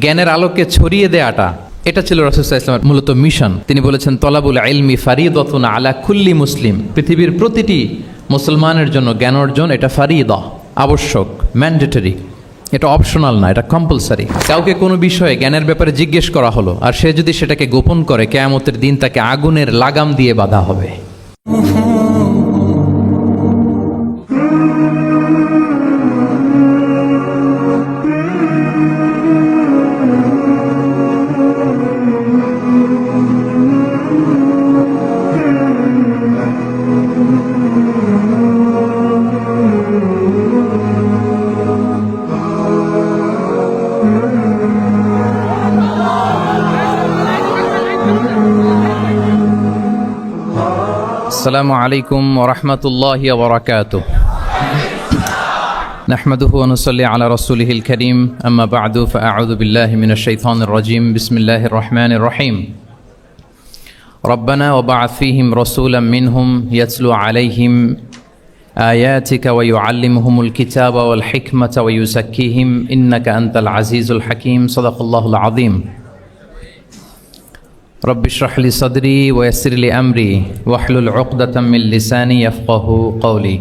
জ্ঞানের আলোকে ছড়িয়ে দেয়াটা, এটা ছিল রসুল্লাহ ইসলামের মূলত মিশন। তিনি বলেছেন, তলাবুল আইলমি ফারিদতুন আলা খুল্লি মুসলিম। পৃথিবীর প্রতিটি মুসলমানের জন্য জ্ঞান অর্জন, এটা ফারিদা, আবশ্যক ম্যান্ডেটরি এটা অপশনাল না, এটা কম্পালসারি কাউকে কোনো বিষয়ে জ্ঞানের ব্যাপারে জিজ্ঞেস করা হলো, আর সে যদি সেটাকে গোপন করে, কেয়ামতের দিন তাকে আগুনের লাগাম দিয়ে বাধা হবে। السلام عليكم ورحمة الله وبركاته. نحمده ونصلي على رسوله الكريم. أما بعد فأعوذ بالله من الشيطان الرجيم. بسم الله الرحمن الرحيم. ربنا وبعث فيهم رسولا منهم يتلو عليهم آياتك ويعلمهم الكتاب والحكمة ويزكيهم. إنك أنت العزيز الحكيم. صدق الله العظيم. رب اشرح لي صدري ويسر لي امري واحلل عقدة من لساني يفقه قولي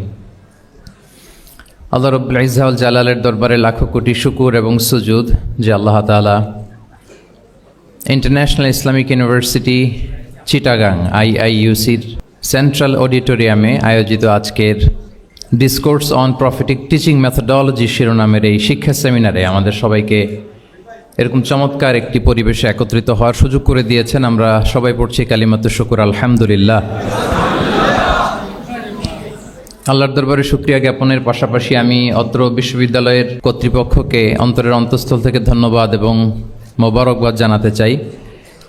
আল্লাহ রব্বুল ইজাউল জালালের দরবারে লাখো কোটি শুকুর এবং সুজুদ যে আল্লাহ তাআলা ইন্টারন্যাশনাল ইসলামিক ইউনিভার্সিটি চিটাগাং আইআইইউসির সেন্ট্রাল অডিটোরিয়ামে আয়োজিত আজকের discourse on prophetic teaching methodology শিরোনামের এই শিক্ষা সেমিনারে আমাদের সবাইকে এরকম চমৎকার একটি পরিবেশে একত্রিত হওয়ার সুযোগ করে দিয়েছেন। আমরা সবাই পড়ছি কালিমাত শুকুর, আলহামদুলিল্লাহ। আল্লাহর দরবারে শুক্রিয়া জ্ঞাপনের পাশাপাশি আমি অত্র বিশ্ববিদ্যালয়ের কর্তৃপক্ষকে অন্তরের অন্তঃস্থল থেকে ধন্যবাদ এবং মোবারকবাদ জানাতে চাই।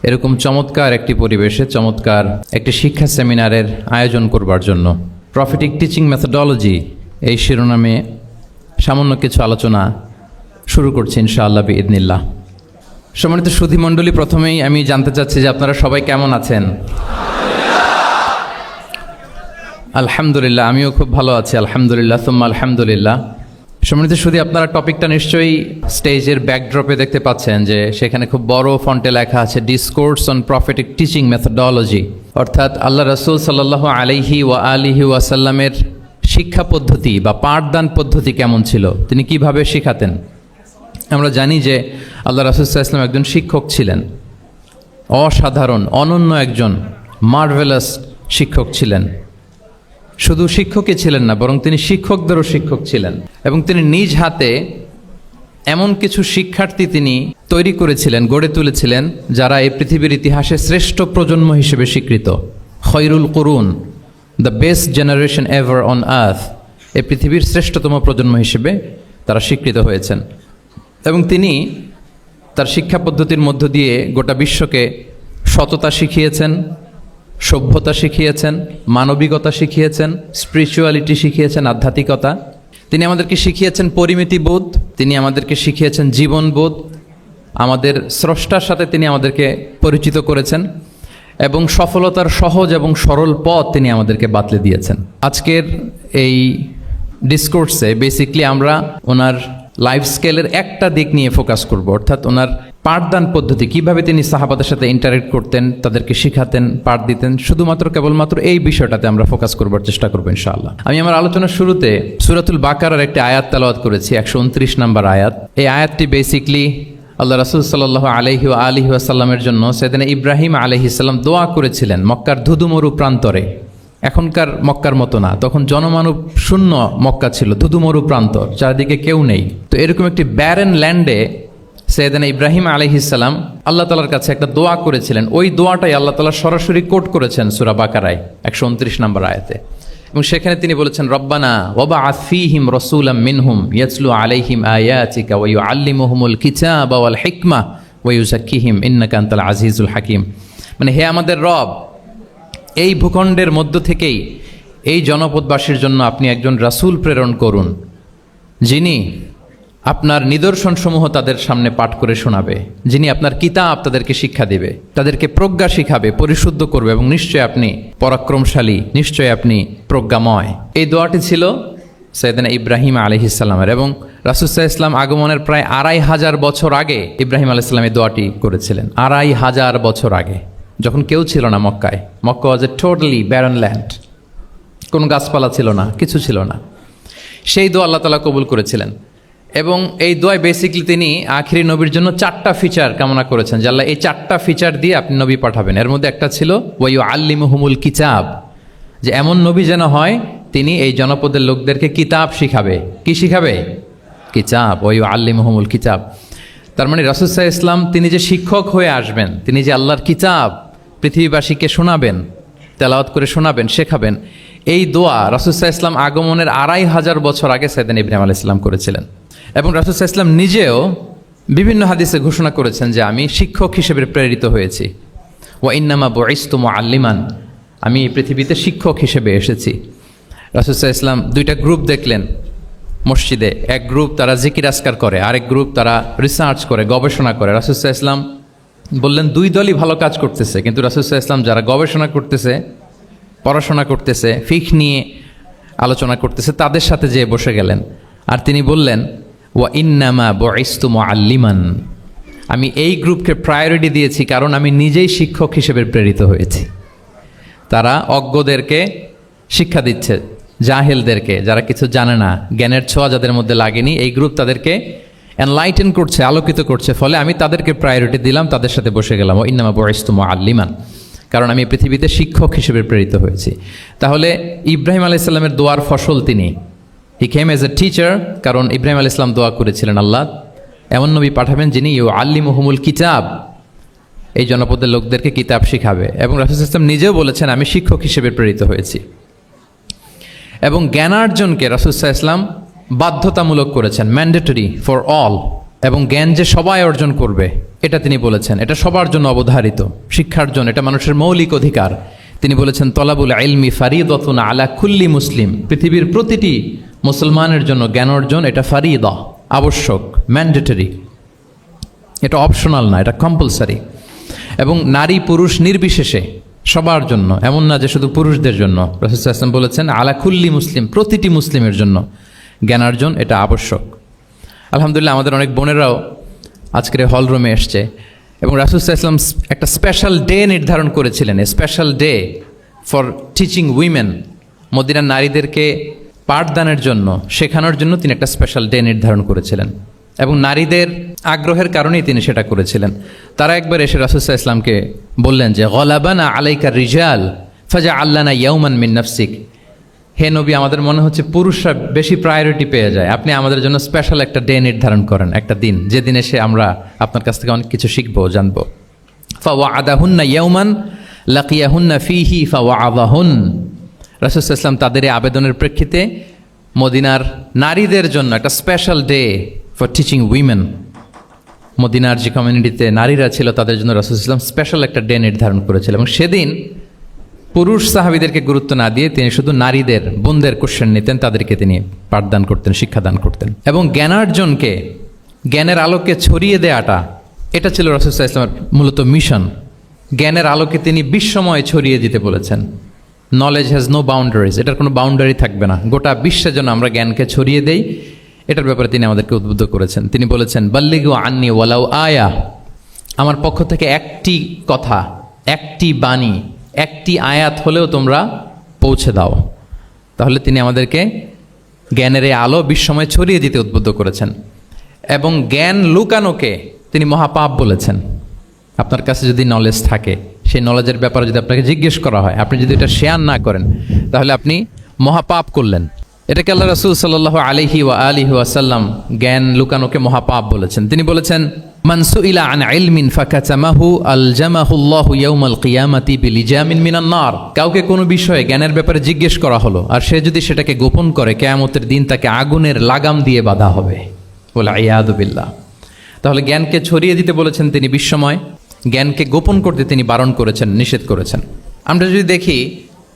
এরকম চমৎকার একটি পরিবেশে, চমৎকার একটি শিক্ষা সেমিনারের আয়োজন করবার জন্য। প্রফিটিক টিচিং মেথোডলজি এই শিরোনামে সামান্য কিছু আলোচনা শুরু করছি ইনশাআল্লাহ ইদনিল্লাহ সম্মানিত সুধীমণ্ডলী, প্রথমেই আমি জানতে চাচ্ছি যে আপনারা সবাই কেমন আছেন? আলহামদুলিল্লাহ, আমিও খুব ভালো আছি, আলহামদুলিল্লাহ তুম্মা আলহামদুলিল্লাহ। সম্মানিত সুধী, আপনারা টপিকটা নিশ্চয়ই স্টেজের ব্যাকড্রপে দেখতে পাচ্ছেন যে সেখানে খুব বড় ফন্টে লেখা আছে discourse on prophetic teaching methodology অর্থাৎ আল্লাহ রসুল সাল্লাহ আলিহি ওয়া আলিহি ওয়াসাল্লামের শিক্ষা পদ্ধতি বা পাঠদান পদ্ধতি কেমন ছিল? তিনি কীভাবে শিখাতেন? আমরা জানি যে আল্লাহ রাসুল্লাহ ইসলাম একজন শিক্ষক ছিলেন। অসাধারণ, অনন্য একজন মার্ভেলাস শিক্ষক ছিলেন। শুধু শিক্ষকই ছিলেন না, বরং তিনি শিক্ষকদেরও শিক্ষক ছিলেন এবং তিনি নিজ হাতে এমন কিছু শিক্ষার্থী তিনি তৈরি করেছিলেন, গড়ে তুলেছিলেন, যারা এই পৃথিবীর ইতিহাসে শ্রেষ্ঠ প্রজন্ম হিসেবে স্বীকৃত। খৈরুল করুন the best generation ever on earth এই পৃথিবীর শ্রেষ্ঠতম প্রজন্ম হিসেবে তারা স্বীকৃত হয়েছেন। এবং তিনি তার শিক্ষা পদ্ধতির মধ্য দিয়ে গোটা বিশ্বকে সততা শিখিয়েছেন, সভ্যতা শিখিয়েছেন, মানবিকতা শিখিয়েছেন স্পিরিচুয়ালিটি শিখিয়েছেন, আধ্যাত্মিকতা। তিনি আমাদেরকে শিখিয়েছেন পরিমিতি বোধ, তিনি আমাদেরকে শিখিয়েছেন জীবনবোধ আমাদের স্রষ্টার সাথে তিনি আমাদেরকে পরিচিত করেছেন এবং সফলতার সহজ এবং সরল পথ তিনি আমাদেরকে বাতলে দিয়েছেন। আজকের এই ডিসকোর্সে বেসিকলি আমরা ওনার লাইফ স্কেলের একটা দিক নিয়ে ফোকাস করব, অর্থাৎ ওনার পাঠদান পদ্ধতি, কীভাবে তিনি সাহাবাদের সাথে ইন্টারেক্ট করতেন, তাদেরকে শিখাতেন, পাঠ দিতেন, শুধুমাত্র, কেবলমাত্র এই বিষয়টাতে আমরা ফোকাস করবার চেষ্টা করব ইনশাআল্লাহ। আমি আমার আলোচনার শুরুতে সুরাতুল বাকারার একটি আয়াত তালাওয়াত করেছি, একশো উনত্রিশ নম্বর আয়াত। এই আয়াতটি বেসিকলি আল্লাহ রাসুল সাল্লাহ আলহি আলহি আসাল্লামের জন্য সেদিন ইব্রাহিম আলহিসাল্লাম দোয়া করেছিলেন মক্কার ধুধুমরু প্রান্তরে। এখনকার মক্কার মতো না। তখন জনমানব শূন্য মক্কা ছিল ধুধুমরু প্রান্ত, চারিদিকে কেউ নেই। তো এরকম একটি ব্যারেন ল্যান্ডে সৈয়দানা ইব্রাহিম আলহিসাল্লাম আল্লাহ তালার কাছে একটা দোয়া করেছিলেন। ওই দোয়াটাই আল্লাহ তালা সরাসরি কোট করেছেন সুরা বাকারায়, একশো উনত্রিশ নম্বর আয়াতে। এবং সেখানে তিনি বলেছেন, রব্বানা ওবা আফিহিম রসুলাম মিনহুম ইয়াসলু আলাইহিম আয়াতিকা ওয়ু আল্লিমুহুমুল কিতাব ওয়াল হিকমা ওয়ু জাক্কিহিম ইন্নাকান্তাল আজিজুল হাকিম। মানে হে আমাদের রব এই ভূখণ্ডের মধ্য থেকেই এই জনপদবাসীর জন্য আপনি একজন রাসূল প্রেরণ করুন, যিনি আপনার নিদর্শনসমূহ তাদের সামনে পাঠ করে শোনাবে, যিনি আপনার কিতাব তাদেরকে শিক্ষা দেবে, তাদেরকে প্রজ্ঞা শিখাবে, পরিশুদ্ধ করবে এবং নিশ্চয় আপনি পরাক্রমশালী, নিশ্চয় আপনি প্রজ্ঞাময়। এই দোয়াটি ছিল সৈয়দানা ইব্রাহিম আলহিসাল্লামের এবং রাসুসাহ ইসলাম আগমনের প্রায় আড়াই হাজার বছর আগে ইব্রাহিম আলাইসলাম এই দোয়াটি করেছিলেন। আড়াই হাজার বছর আগে। যখন কেউ ছিল না মক্কায়, Mecca was a totally barren land কোনো গাছপালা ছিল না, কিছু ছিল না। সেই দোয়া আল্লাহ তালা কবুল করেছিলেন। এবং এই দোয়ায় বেসিকলি তিনি আখিরি নবীর জন্য চারটা ফিচার কামনা করেছেন। যে আল্লাহ এই চারটা ফিচার দিয়ে আপনি নবী পাঠাবেন। এর মধ্যে একটা ছিল ওয়াইউ আল্লিমহুমুল কিতাব যে এমন নবী যেন হয়, তিনি এই জনপদের লোকদেরকে কিতাব শিখাবে। কি শিখাবে? কিতাব ওয়াইউ আল্লিমহুমুল কিতাব তার মানে রাসুসাহ ইসলাম তিনি যে শিক্ষক হয়ে আসবেন, তিনি যে আল্লাহর কিতাব পৃথিবীবাসীকে শোনাবেন, তেলাওয়াত করে শোনাবেন, শেখাবেন, এই দোয়া রাসুসাহ ইসলাম আগমনের আড়াই হাজার বছর আগে সাইদান ইব্রাহিম আলাহ ইসলাম করেছিলেন। এবং রাসুসাহ ইসলাম নিজেও বিভিন্ন হাদিসে ঘোষণা করেছেন যে আমি শিক্ষক হিসেবে প্রেরিত হয়েছি। ওয়া ইন্নামা বইস্তুম আল্লিমান আমি পৃথিবীতে শিক্ষক হিসেবে এসেছি। রাসুসাহ ইসলাম দুইটা গ্রুপ দেখলেন মসজিদে। এক গ্রুপ তারা জিকির আসকার করে, আরেক গ্রুপ তারা রিসার্চ করে, গবেষণা করে। রাসুসাহ ইসলাম বললেন, দুই দলই ভালো কাজ করতেছে। কিন্তু রাসুসাহ ইসলাম যারা গবেষণা করতেছে, পড়াশোনা করতেছে ফিক নিয়ে আলোচনা করতেছে, তাদের সাথে যেয়ে বসে গেলেন। আর তিনি বললেন, ওয়া ইন্নামা বইস্তুম আল্লিমান আমি এই গ্রুপকে প্রায়োরিটি দিয়েছি কারণ আমি নিজেই শিক্ষক হিসেবে প্রেরিত হয়েছি। তারা অজ্ঞদেরকে শিক্ষা দিচ্ছে, জাহেলদেরকে, যারা কিছু জানে না, জ্ঞানের ছোঁয়া যাদের মধ্যে লাগেনি, এই গ্রুপ তাদেরকে এনলাইটেন করছে, আলোকিত করছে, ফলে আমি তাদেরকে প্রায়োরিটি দিলাম, তাদের সাথে বসে গেলাম। ও ইন্নামা বয়স্তুম আল্লিমান কারণ আমি পৃথিবীতে শিক্ষক হিসেবে প্রেরিত হয়েছি। তাহলে ইব্রাহিম আলাহ ইসলামের দোয়ার ফসল তিনি। হি কেম এজ এ টিচার কারণ ইব্রাহিম আলাহ ইসলাম দোয়া করেছিলেন আল্লাহ। এমন নবী পাঠাবেন যিনি ইউ আল্লি মুহমুল কিতাব। এই জনপদের লোকদেরকে কিতাব শিখাবে। এবং রাসুল ইসলাম নিজেও বলেছেন, আমি শিক্ষক হিসেবে প্রেরিত হয়েছি। এবং জ্ঞানার্জনকে রাসুসাহ ইসলাম বাধ্যতামূলক করেছেন ম্যান্ডেটরি ফর অল এবং জ্ঞান যে সবাই অর্জন করবে, এটা তিনি বলেছেন। এটা সবার জন্য অবধারিত, শিক্ষার জন্য, এটা মানুষের মৌলিক অধিকার। তিনি বলেছেন, তলাবুল আইলমি ফারিদতুন আলা কুল্লি মুসলিম, পৃথিবীর প্রতিটি মুসলমানের জন্য জ্ঞান অর্জন এটা ফারিদা, আবশ্যক ম্যান্ডেটরি এটা অপশনাল না, এটা কম্পালসারি এবং নারী পুরুষ নির্বিশেষে সবার জন্য, এমন না যে শুধু পুরুষদের জন্য। রসুল আসলাম বলেছেন আলাকুল্লি মুসলিম, প্রতিটি মুসলিমের জন্য। জ্ঞানার্জন, এটা আবশ্যক। আলহামদুলিল্লাহ, আমাদের অনেক বোনেরাও আজকের হল রুমে এসছে এবং রাসুল ইসলাম একটা স্পেশাল ডে নির্ধারণ করেছিলেন special day for teaching women মদিনার নারীদেরকে পাঠদানের জন্য, শেখানোর জন্য তিনি একটা স্পেশাল ডে নির্ধারণ করেছিলেন এবং নারীদের আগ্রহের কারণেই তিনি সেটা করেছিলেন। তারা একবার এসে রাসুসাহ ইসলামকে বললেন যে, গলাবানা আলাইকার রিজাল ফাজা আল্লানা ইয়ৌমান মিন হে নবী, আমাদের মনে হচ্ছে পুরুষরা বেশি প্রায়োরিটি পেয়ে যায়। আপনি আমাদের জন্য স্পেশাল একটা ডে নির্ধারণ করেন, একটা দিন। যে দিন এসে আমরা আপনার কাছ থেকে অনেক কিছু শিখব, জানব। ফাওয়া আদাহুন্না ইয়ৌমান লাকিয়াহুন্না ফিহি ফাওয়া আদাহুন রাসুল ইসলাম তাদের এই আবেদনের প্রেক্ষিতে মদিনার নারীদের জন্য একটা special day for teaching women মদিনার যে কমিউনিটিতে নারীরা ছিল, তাদের জন্য রাসুল ইসলাম স্পেশাল একটা ডে নির্ধারণ করেছিল। এবং সেদিন পুরুষ সাহাবিদেরকে গুরুত্ব না দিয়ে তিনি শুধু নারীদের, বোনদের কোশ্চেন নিতেন, তাদেরকে তিনি পাঠদান করতেন, শিক্ষাদান করতেন। এবং জ্ঞানার্জনকে, জ্ঞানের আলোকে ছড়িয়ে দেওয়াটা এটা ছিল রসুল্লাহ ইসলামের মূলত মিশন জ্ঞানের আলোকে তিনি বিশ্বময় ছড়িয়ে দিতে বলেছেন। নলেজ হ্যাজ নো বাউন্ডারিজ এটার কোনো বাউন্ডারি থাকবে না। গোটা বিশ্বের জন্য আমরা জ্ঞানকে ছড়িয়ে দেই, এটার ব্যাপারে তিনি আমাদেরকে উদ্বুদ্ধ করেছেন। তিনি বলেছেন, বাল্লিগু আন্নি ওয়ালাউ আয়া। আমার পক্ষ থেকে একটি কথা, একটি বাণী একটি আয়াত হলেও তোমরা পৌঁছে দাও। তাহলে তিনি আমাদেরকে জ্ঞানের এই আলো বিশ্বময় ছড়িয়ে দিতে উদ্বুদ্ধ করেছেন। এবং জ্ঞান লুকানোকে তিনি মহাপাপ বলেছেন। আপনার কাছে যদি নলেজ থাকে, সেই নলেজের ব্যাপারে যদি আপনাকে জিজ্ঞেস করা হয়, আপনি যদি এটা শেয়ার না করেন, তাহলে আপনি মহাপাপ করলেন। এটাকে আল্লাহ রসুল সাল্লাহ আলিহি ওয়া আলিহি ওয়াসাল্লাম জ্ঞান লুকানোকে মহাপাপ বলেছেন। তিনি বলেছেন মানসু ইলা আন ইলমিন ফাকাচামাহু আল জামাহুল্লাহু ইয়াউমাল কিয়ামাতি বিলিজামিন মিনান নার। কাউকে কোনো বিষয়ে জ্ঞানের ব্যাপারে জিজ্ঞেস করা হলো, আর সে যদি সেটাকে গোপন করে, কেয়ামতের দিন তাকে আগুনের লাগাম দিয়ে বাধা হবে। বলে ইয়াদুবিল্লাহ তাহলে জ্ঞানকে ছড়িয়ে দিতে বলেছেন তিনি বিশ্বময়, জ্ঞানকে গোপন করতে তিনি বারণ করেছেন, নিষেধ করেছেন। আমরা যদি দেখি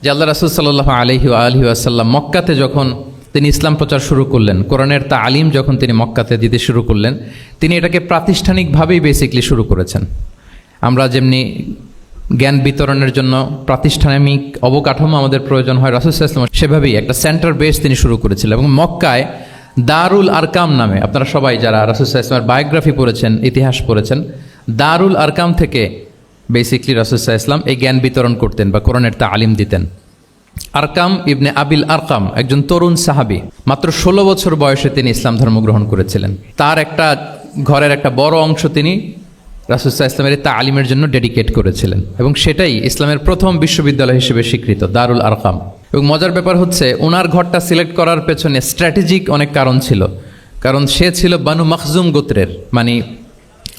যে আল্লাহ রাসুল সাল্লাহ আলহি আলহি আসাল্লাম মক্কাতে যখন তিনি ইসলাম প্রচার শুরু করলেন। কোরআনের তা আলিম যখন তিনি মক্কাতে দিতে শুরু করলেন, তিনি এটাকে প্রাতিষ্ঠানিকভাবেই বেসিকলি শুরু করেছেন। আমরা যেমনি জ্ঞান বিতরণের জন্য প্রাতিষ্ঠানিক অবকাঠামো আমাদের প্রয়োজন হয়, রাসুল ইসলাম সেভাবেই একটা সেন্টার বেস তিনি শুরু করেছিলেন এবং মক্কায় দারুল আরকাম নামে, আপনারা সবাই যারা রাসুসাহ ইসলামের বায়োগ্রাফি পড়েছেন, ইতিহাস পড়েছেন, দারুল আরকাম থেকে বেসিকলি রাসুসাহ ইসলাম এই জ্ঞান বিতরণ করতেন বা কোরআনের তা আলিম দিতেন। আরকাম ইবনে আবিল আরকাম, একজন তরুণ সাহাবী। মাত্র ষোলো বছর বয়সে তিনি ইসলাম ধর্ম গ্রহণ করেছিলেন। তার একটা ঘরের একটা বড় অংশ তিনি রাসুসাহ ইসলামের তা আলিমের জন্য ডেডিকেট করেছিলেন। এবং সেটাই ইসলামের প্রথম বিশ্ববিদ্যালয় হিসেবে স্বীকৃত, দারুল আরকাম। এবং মজার ব্যাপার হচ্ছে ওনার ঘরটা সিলেক্ট করার পেছনে স্ট্র্যাটেজিক অনেক কারণ ছিল। কারণ সে ছিল বানু মখজুম গোত্রের মানে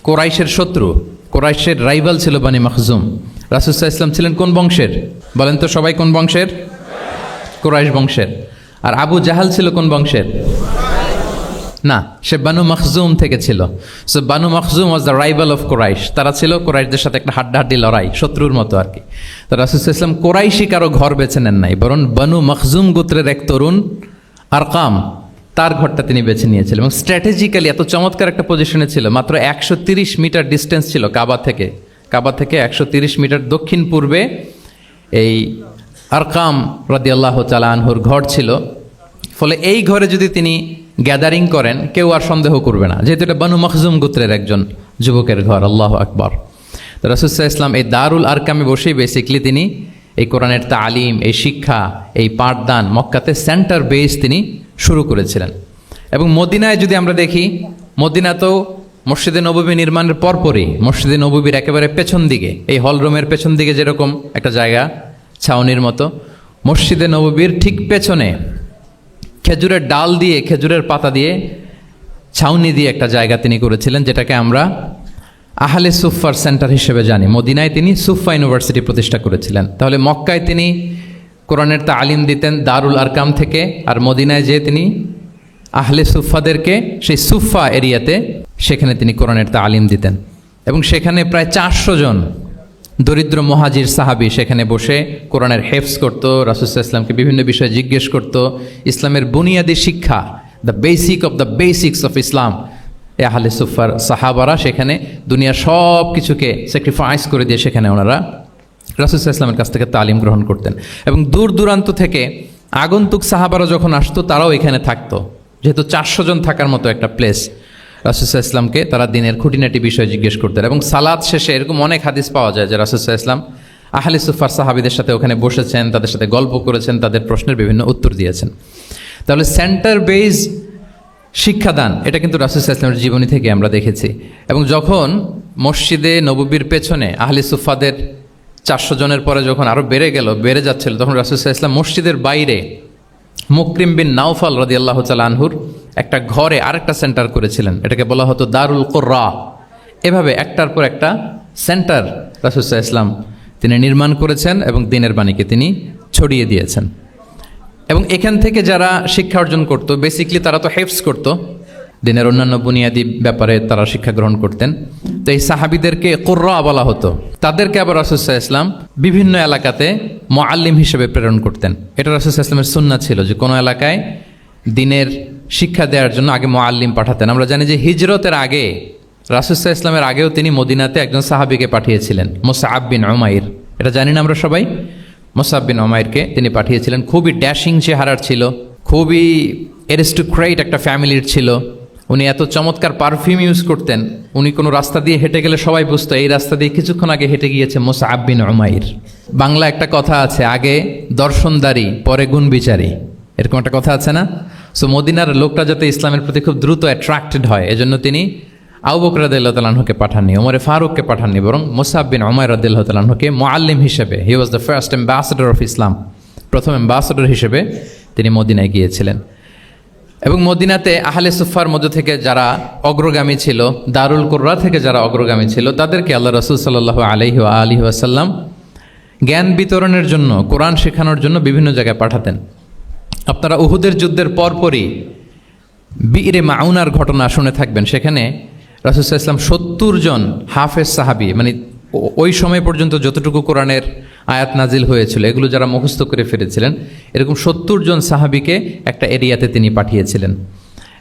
কোরাইশের শত্রু। কোরাইশের রাইভাল ছিল বানি মখজুম। রাসুসাহ ইসলাম ছিলেন কোন বংশের? বলেন তো সবাই কোন বংশের? কোরাইশ বংশের। আর আবু জাহাল ছিল কোন বংশের? না, সে বানু মখজুম থেকে ছিল। So Banu Makhzum was the rival of Quraysh. তারা ছিল কোরাইশদের সাথে একটা হাড্ডাহাড্ডি লড়াই, শত্রুর মতো আর কি। তো রাসুল ইসলাম কোরাইশি কারও ঘর বেছে নেন নাই, বরং বানু মখজুম গোত্রের এক তরুণ, আরকাম, তার ঘরটা তিনি বেছে নিয়েছিলেন। এবং স্ট্র্যাটেজিক্যালি এত চমৎকার একটা পজিশনে ছিল, মাত্র একশো মিটার ডিস্টেন্স ছিল কাবা থেকে। কাবা থেকে একশো মিটার দক্ষিণ পূর্বে এই আরকাম রাদিয়াল্লাহ তালা আনহুর ঘর ছিল। ফলে এই ঘরে যদি তিনি গ্যাদারিং করেন, কেউ আর সন্দেহ করবে না। যেহেতু এটা বানু মখজুম গোত্রের একজন যুবকের ঘর, আল্লাহ আকবর। তো রাসুসাহ ইসলাম এই দারুল আরকামে বসেই বেসিকলি তিনি এই কোরআনের তালিম, এই শিক্ষা, এই পাঠদান মক্কাতে সেন্টার বেস তিনি শুরু করেছিলেন। এবং মদিনায় যদি আমরা দেখি মদিনা তো মসজিদে নববী নির্মাণের পরপরই মসজিদে নববীর একেবারে পেছন দিকে, এই হলরুমের পেছন দিকে যেরকম একটা জায়গা, ছাউনির মতো, মসজিদে নববীর ঠিক পেছনে খেজুরের ডাল দিয়ে, খেজুরের পাতা দিয়ে ছাউনি দিয়ে একটা জায়গা তিনি করেছিলেন, যেটাকে আমরা আহলে সুফার সেন্টার হিসেবে জানি। মদিনায় তিনি সুফা ইউনিভার্সিটি প্রতিষ্ঠা করেছিলেন। তাহলে মক্কায় তিনি কোরআনের তালিম দিতেন দারুল আরকাম থেকে, আর মদিনায় যেয়ে তিনি আহলে সুফাদেরকে সেই সুফা এরিয়াতে সেখানে তিনি কোরআনের তালিম দিতেন। এবং সেখানে প্রায় চারশো জন দরিদ্র মহাজির সাহাবি সেখানে বসে কোরআনের হেফস করত রাসুসাহ ইসলামকে বিভিন্ন বিষয়ে জিজ্ঞেস করত। ইসলামের বুনিয়াদী শিক্ষা the basic of the basics of Islam এ আহলে সুফার সাহাবারা সেখানে দুনিয়ার সব কিছুকে স্যাক্রিফাইস করে দিয়ে সেখানে ওনারা রাসুসাহ ইসলামের কাছ থেকে তালিম গ্রহণ করতেন। এবং দূর দূরান্ত থেকে আগন্তুক সাহাবারা যখন আসতো, তারাও এখানে থাকতো। যেহেতু চারশো জন থাকার মতো একটা প্লেস রাসুসাহ ইসলামকে তারা দিনের খুঁটিনাটি বিষয় জিজ্ঞেস করতেন এবং সালাদ শেষে এরকম অনেক হাদিস পাওয়া যায় যে রাসুসাহ ইসলাম আহলে সুফার সাহাবিদের সাথে ওখানে বসেছেন, তাদের সাথে গল্প করেছেন, তাদের প্রশ্নের বিভিন্ন উত্তর দিয়েছেন। তাহলে সেন্টার বেজ শিক্ষাদান, এটা কিন্তু রাসুসাহ ইসলামের জীবনী থেকে আমরা দেখেছি। এবং যখন মসজিদে নববীর পেছনে আহলে সুফাদের চারশো জনের পরে যখন আরও বেড়ে গেল, বেড়ে যাচ্ছিল, তখন রাসুসাহ ইসলাম মসজিদের বাইরে মুকরিম বিন নাওফাল রদি আল্লাহ আনহুর একটা ঘরে আরেকটা সেন্টার করেছিলেন। এটাকে বলা হতো দারুল কোর্রা। এভাবে একটার পর একটা সেন্টার রাসুসাহ ইসলাম তিনি নির্মাণ করেছেন এবং দিনের বাণীকে তিনি ছড়িয়ে দিয়েছেন। এবং এখান থেকে যারা শিক্ষা অর্জন করতো বেসিকলি তারা তো হেফস করতো। দিনের অন্যান্য বুনিয়াদী ব্যাপারে তারা শিক্ষা গ্রহণ করতেন। তো এই সাহাবিদেরকে কোর্রা বলা হতো। তাদেরকে আবার রাসুসাহ ইসলাম বিভিন্ন এলাকাতে মোয়াল্লিম হিসেবে প্রেরণ করতেন। এটা রাসুসাহ ইসলামের সুন্না ছিল যে কোনো এলাকায় দিনের শিক্ষা দেওয়ার জন্য আগে মোয়াল্লিম পাঠাতেন। আমরা জানি যে হিজরতের আগে রাসুসাহ ইসলামের আগেও তিনি মদিনাতে একজন সাহাবিকে পাঠিয়েছিলেন, মোসাআব বিন ওমাইর এটা জানি না আমরা সবাই? মোসাব বিন ওমাইরকে তিনি পাঠিয়েছিলেন। খুবই ড্যাশিং চেহারার ছিল, খুবই এরিস্টোক্রেট একটা ফ্যামিলির ছিল। উনি এত চমৎকার পারফিউম ইউজ করতেন, উনি কোনো রাস্তা দিয়ে হেঁটে গেলে সবাই বুঝতো, এই রাস্তা দিয়ে কিছুক্ষণ আগে হেঁটে গিয়েছে মোসা আব্বিন ওমাইর বাংলা একটা কথা আছে, আগে দর্শনদারি, পরে গুণ বিচারী এরকম একটা কথা আছে না? সো মদিনার লোকটা যাতে ইসলামের প্রতি খুব দ্রুত অ্যাট্রাক্টেড হয়, এজন্য তিনি আউবক রাদিল্লাহ তালাহুকে পাঠাননি, ওমরে ফারুককে পাঠাননি, বরং মোসাব বিন ওমর রাদিল্লাহ তালাহুকে মোয়াল্লিম হিসেবে he was the first ambassador of Islam প্রথম অ্যাম্বাসেডর হিসেবে তিনি মদিনায় গিয়েছিলেন। এবং মদিনাতে আহলে সুফার মধ্য থেকে যারা অগ্রগামী ছিল, দারুল কোর্রা থেকে যারা অগ্রগামী ছিল, তাদেরকে আল্লাহ রসুল সাল্লাহ আলহি আলহি আসাল্লাম জ্ঞান বিতরণের জন্য, কোরআন শেখানোর জন্য বিভিন্ন জায়গায় পাঠাতেন। আপনারা উহুদের যুদ্ধের পরপরই বীরে মাউনার ঘটনা শুনে থাকবেন। সেখানে রাসুসাহ ইসলাম সত্তর জন হাফেজ সাহাবি মানে ওই সময় পর্যন্ত যতটুকু কোরআনের আয়াত নাজিল হয়েছিল। এগুলো যারা মুখস্থ করে ফেলেছিলেন, এরকম সত্তর জন সাহাবিকে একটা এরিয়াতে তিনি পাঠিয়েছিলেন।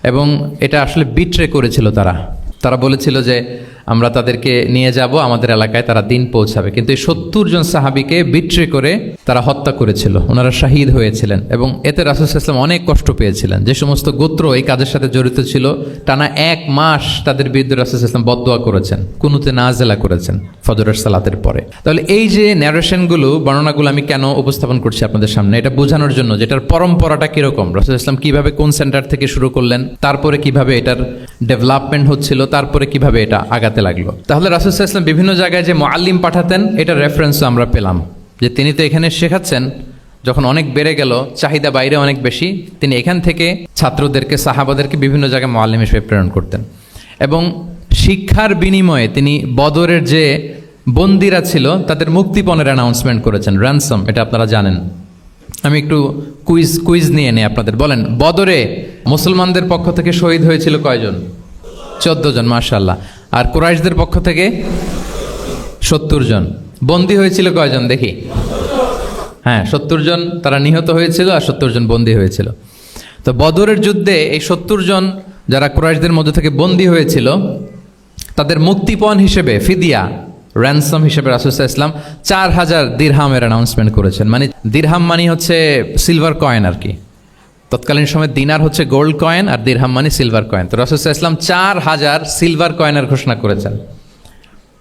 এবং এটা আসলে বিট্রে করেছিল তারা। তারা বলেছিল যে আমরা তাদেরকে নিয়ে যাব, আমাদের এলাকায় তারা দিন পৌঁছাবে। কিন্তু এই সত্তর জন সাহাবিকে বিট্রে করে তারা হত্যা করেছিল, ওনারা শাহিদ হয়েছিলেন এবং এতে রাসুল ইসলাম অনেক কষ্ট পেয়েছিলেন। যে সমস্ত গোত্র এই কাজের সাথে জড়িত ছিল, টানা এক মাস তাদের বিরুদ্ধে রাসুল ইসলাম বদোয়া করেছেন, কুনুতে নাজেলা করেছেন ফজরের সালাতের পরে। তাহলে এই যে ন্যারেশনগুলো বর্ণনাগুলো আমি কেন উপস্থাপন করছি আপনাদের সামনে, এটা বোঝানোর জন্য যেটার পরম্পরাটা কীরকম। রাসুল ইসলাম কীভাবে কোন সেন্টার থেকে শুরু করলেন, তারপরে কীভাবে এটার ডেভেলপমেন্ট হচ্ছিল, তারপরে কীভাবে এটা আগাতে লাগল। তাহলে রাসুল ইসলাম বিভিন্ন জায়গায় যে মোয়াল্লিম পাঠাতেন, এটা রেফারেন্সও আমরা পেলাম। যে তিনি তো এখানে শেখাচ্ছেন, যখন অনেক বেড়ে গেল, চাহিদা বাইরে অনেক বেশি, তিনি এখান থেকে ছাত্রদেরকে, সাহাবাদেরকে বিভিন্ন জায়গায় মোয়াল্লিম হিসেবে প্রেরণ করতেন। এবং শিক্ষার বিনিময়ে তিনি বদরের যে বন্দিরা ছিল, তাদের মুক্তিপণের অ্যানাউন্সমেন্ট করেছেন। র্যানসম এটা আপনারা জানেন। আমি একটু কুইজ কুইজ নিয়ে নিই আপনাদের। বলেন, বদরে মুসলমানদের পক্ষ থেকে শহীদ হয়েছিল কয়জন? চোদ্দ জন মার্শাল্লাহ আর কুরাইশদের পক্ষ থেকে সত্তর জন। বন্দী হয়েছিল কয়জন? দেখি। হ্যাঁ সত্তর জন তারা নিহত হয়েছিল আর সত্তর জন বন্দী হয়েছিল। তো বদরের যুদ্ধে এই সত্তর জন যারা কুরাইশদের মধ্যে থেকে বন্দী হয়েছিল, তাদের মুক্তিপণ হিসেবে ফিদিয়া র্যানসম হিসেবে রাসুসা ইসলাম চার হাজার দিরহামের অ্যানাউন্সমেন্ট করেছেন। মানে দিরহাম মানে হচ্ছে সিলভার কয়েন আর কি। তৎকালীন সময় দিনার হচ্ছে গোল্ড কয়েন আর দিরহাম মানে সিলভার কয়েন। তো রাসুসা ইসলাম চার হাজার সিলভার কয়েনের ঘোষণা করেছেন।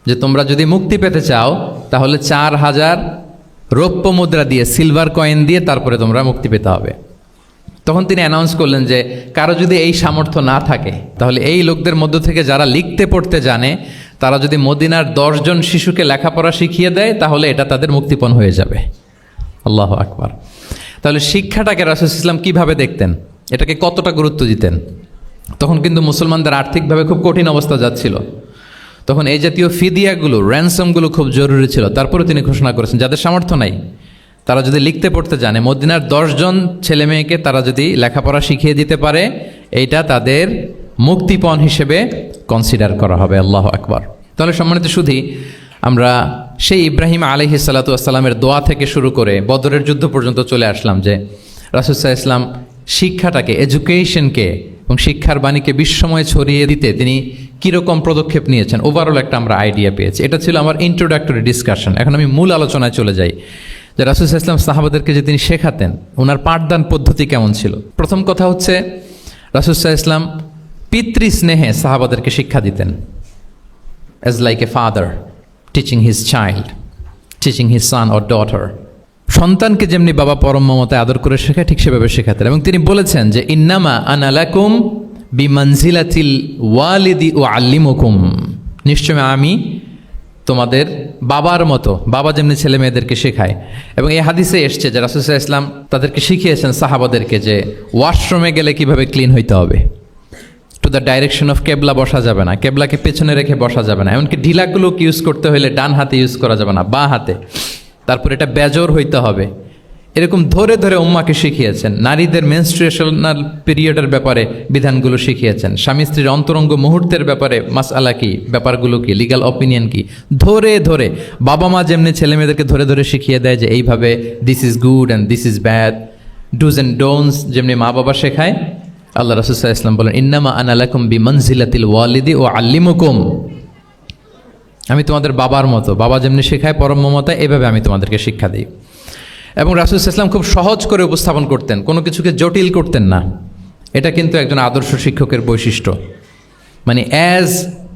যে তোমরা যদি মুক্তি পেতে চাও, তাহলে চার হাজার রৌপ্য মুদ্রা দিয়ে সিলভার কয়েন দিয়ে তারপরে তোমরা মুক্তি পেতে হবে। তখন তিনি অ্যানাউন্স করলেন যে, কারও যদি এই সামর্থ্য না থাকে, তাহলে এই লোকদের মধ্য থেকে যারা লিখতে পড়তে জানে, তারা যদি মদিনার দশজন শিশুকে লেখাপড়া শিখিয়ে দেয়, তাহলে এটা তাদের মুক্তিপণ হয়ে যাবে। আল্লাহ আকবার। তাহলে শিক্ষাটাকে রাসুল ইসলাম কীভাবে দেখতেন? এটাকে কতটা গুরুত্ব দিতেন? তখন কিন্তু মুসলমানদের আর্থিকভাবে খুব কঠিন অবস্থা যাচ্ছিল। তখন এই জাতীয় ফিদিয়াগুলো র্যানসমগুলো খুব জরুরি ছিল। তারপরে তিনি ঘোষণা করেছেন, যাদের সামর্থ্য নাই, তারা যদি লিখতে পড়তে জানে, মদিনার দশজন ছেলে মেয়েকে তারা যদি লেখাপড়া শিখিয়ে দিতে পারে, এইটা তাদের মুক্তিপণ হিসেবে কনসিডার করা হবে। আল্লাহ আকবার। তাহলে সম্মানিত শুধু আমরা সেই ইব্রাহিম আলহি সাল্লাতামের দোয়া থেকে শুরু করে বদরের যুদ্ধ পর্যন্ত চলে আসলাম যে রাসুসাহ ইসলাম শিক্ষাটাকে এডুকেশনকে এবং শিক্ষার বাণীকে বিশ্বময় ছড়িয়ে দিতে তিনি কীরকম পদক্ষেপ নিয়েছেন ওভারঅল একটা আমরা আইডিয়া পেয়েছি। এটা ছিল আমার ইন্ট্রোডাক্টরি ডিসকাশন এখন আমি মূল আলোচনায় চলে যাই। যে রাসুল ইসলাম সাহাবাদেরকে যে তিনি শেখাতেন ওনার পাঠদান পদ্ধতি কেমন ছিল? প্রথম কথা হচ্ছে রাসুসাহ ইসলাম পিতৃ স্নেহে সাহাবাদেরকে শিক্ষা দিতেন as like a father teaching his child teaching his son or daughter সন্তানকে যেমনি বাবা পরম মমতায় আদর করে শেখায়, ঠিক সেভাবে শেখাতেন। এবং তিনি বলেছেন যে, ইন্নামা আনালাকুম বিমানজিলাতিল ওয়ালিদি ও আল্লিমুকুম নিশ্চয় আমি তোমাদের বাবার মতো, বাবা যেমনি ছেলে মেয়েদেরকে শেখায়। এবং এই হাদিসে এসছে যে রাসুসাহ ইসলাম তাদেরকে শিখিয়েছেন সাহাবাদেরকে যে ওয়াশরুমে গেলে কীভাবে ক্লিন হইতে হবে। টু দ্য ডাইরেকশন অফ কেবলা বসা যাবে না। কেবলাকে পেছনে রেখে বসা যাবে না। এমনকি ঢিলাগুলোকে ইউজ করতে হলে ডান হাতে ইউজ করা যাবে না, বা হাতে। তারপর এটা বেজর হইতে হবে। এরকম ধরে ধরে উম্মাকে শিখিয়েছেন। নারীদের মেনস্ট্রুয়েশনাল পিরিয়ডের ব্যাপারে বিধানগুলো শিখিয়েছেন। স্বামী স্ত্রীর অন্তরঙ্গ মুহূর্তের ব্যাপারে মাসআলা কি, ব্যাপারগুলো কি লিগাল অপিনিয়ন কি? ধরে ধরে। বাবা মা যেমনি ছেলে মেয়েদেরকে ধরে ধরে শিখিয়ে দেয় যে, এইভাবে this is good and this is bad dos and don'ts যেমনি মা বাবা শেখায় আল্লাহ রসুল্লাহ ইসলাম বলেন, ইন্নামা আনালাকুম বি মনজিলাতিল ওয়ালিদি ও আল্লিমুকুম। আমি তোমাদের বাবার মতো, বাবা যেমনি শেখায়, পরম মমতা, এভাবে আমি তোমাদেরকে শিক্ষা দিই। এবং রাসুল ইসলাম খুব সহজ করে উপস্থাপন করতেন, কোনো কিছুকে জটিল করতেন না। এটা কিন্তু একজন আদর্শ শিক্ষকের বৈশিষ্ট্য। মানে as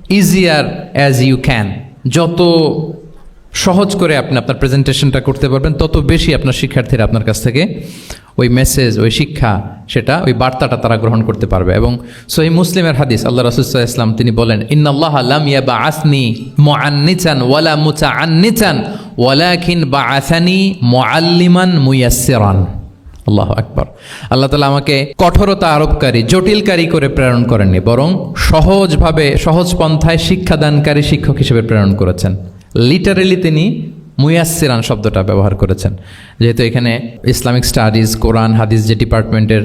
easier as you can যত সহজ করে আপনি আপনার প্রেজেন্টেশনটা করতে পারবেন, তত বেশি আপনার শিক্ষার্থীরা আপনার কাছ থেকে ওই মেসেজ ওই শিক্ষা, সেটা ওই বার্তাটা তারা গ্রহণ করতে পারবে। এবং সহি মুসলিমের হাদিস, আল্লাহ রসুল্লাহ ইসলাম তিনি বলেন আসনি ওয়ালা মুচা ওয়ালাখিন বা আসানি আল্লাহ আকবর। আল্লাহ তালা আমাকে কঠোরতা আরোপকারী, জটিলকারী করে প্রেরণ করেননি, বরং সহজভাবে, সহজ পন্থায় শিক্ষাদানকারী শিক্ষক হিসেবে প্রেরণ করেছেন। লিটারেলি তিনি মুয়াসিরান শব্দটা ব্যবহার করেছেন। যেহেতু এখানে ইসলামিক স্টাডিজ, কোরআন, হাদিস যে ডিপার্টমেন্টের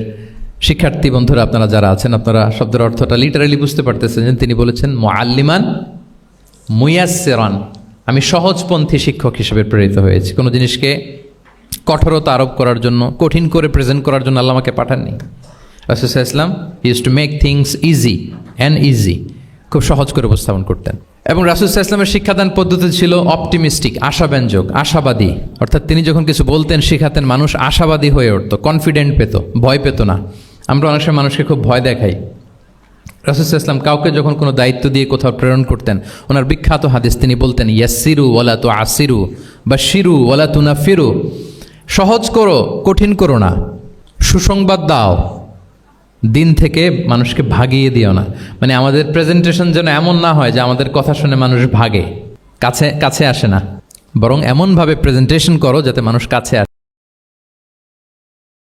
শিক্ষার্থী বন্ধুরা আপনারা যারা আছেন, আপনারা শব্দের অর্থটা লিটারেলি বুঝতে পারতেছেন যে তিনি বলেছেন মোয়াল্লিমান মুয়াসিরান আমি সহজপন্থী শিক্ষক হিসেবে প্রেরিত হয়েছি। কোনো জিনিসকে কঠোরতা আরোপ করার জন্য, কঠিন করে প্রেজেন্ট করার জন্য আল্লাহ আমাকে পাঠাননি। রাসুসাহ Islam use to make things easy and easy খুব সহজ করে উপস্থাপন করতেন। এবং রাসুলসাহ ইসলামের শিক্ষাদান পদ্ধতি ছিল অপটিমিস্টিক, আশাব্যঞ্জক, আশাবাদী। অর্থাৎ তিনি যখন কিছু বলতেন, শেখাতেন, মানুষ আশাবাদী হয়ে উঠতো কনফিডেন্ট পেত, ভয় পেত না। আমরা অনেক সময় মানুষকে খুব ভয় দেখাই। রাসুলসাহ ইসলাম কাউকে যখন কোনো দায়িত্ব দিয়ে কোথাও প্রেরণ করতেন, ওনার বিখ্যাত হাদিস তিনি বলতেন ইয়াসিরু ওয়ালা তো আসিরু বা শিরু ওয়ালা তুনা ফিরু সহজ করো, কঠিন করো না। সুসংবাদ দাও। দিন থেকে মানুষকে ভাগিয়ে দিও না। মানে আমাদের প্রেজেন্টেশন যেন এমন না হয় যে আমাদের কথা শুনে মানুষ ভাগে। কাছে কাছে আসে না। বরং এমনভাবে প্রেজেন্টেশন করো যাতে মানুষ কাছে